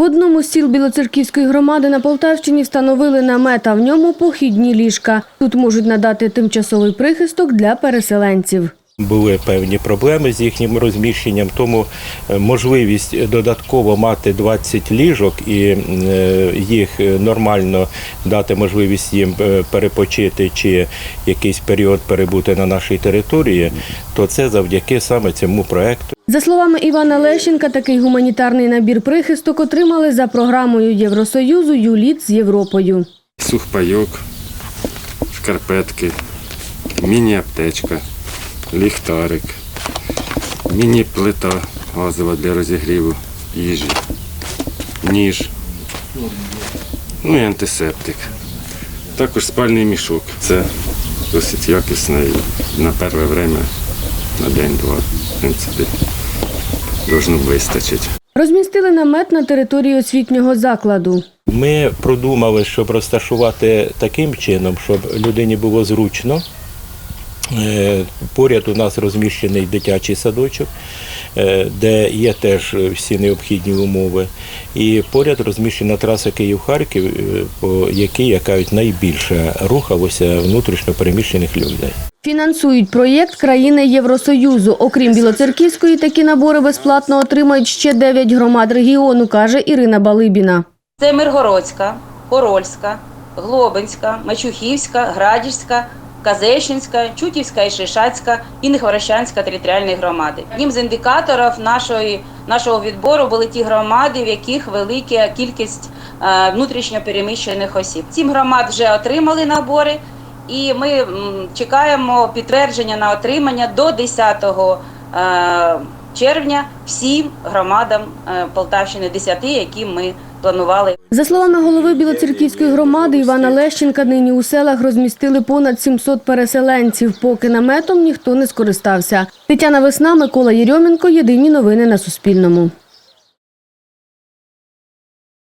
В одному з сіл Білоцерківської громади на Полтавщині встановили намет, а в ньому похідні ліжка. Тут можуть надати тимчасовий прихисток для переселенців. Були певні проблеми з їхнім розміщенням, тому е, можливість додатково мати 20 ліжок і е, їх нормально дати можливість їм е, перепочити чи якийсь період перебути на нашій території, то це завдяки саме цьому проекту. За словами Івана Лещенка, такий гуманітарний набір прихисток отримали за програмою Євросоюзу «Юліт з Європою. сухпайок, шкарпетки, міні-аптечка, ліхтарик, міні-плита газова для розігріву їжі, ніж, ну і антисептик. Також спальний мішок. Це досить якісно і на перше время, на день-два, в принципі, должно вистачити. Розмістили намет на території освітнього закладу. Ми продумали, щоб розташувати таким чином, щоб людині було зручно. Е, Поряд у нас розміщений дитячий садочок, е, де є теж всі необхідні умови. І поряд розміщена траса Київ-Харків, е, по якій як кажуть, найбільше рухалося внутрішньо переміщених людей. Фінансують проєкт країни Євросоюзу. Окрім Білоцерківської, такі набори безплатно отримають ще 9 громад регіону, каже Ірина Балибіна. Це Миргородська, Хорольська, Глобинська, Мачухівська, Градіжська, Казещинська, Чутівська і Шишацька і Нехворощанська територіальні громади. Одним з індикаторів нашої, нашого відбору були ті громади, в яких велика кількість е, внутрішньо переміщених осіб. Сім громад вже отримали набори, і ми чекаємо підтвердження на отримання до 10 е, червня всім громадам е, Полтавщини, 10, які ми планували. За словами голови Білоцерківської громади Івана Лещенка, нині у селах розмістили понад 700 переселенців, поки наметом ніхто не скористався. Тетяна Весна, Микола Єрьоменко. Єдині новини на Суспільному.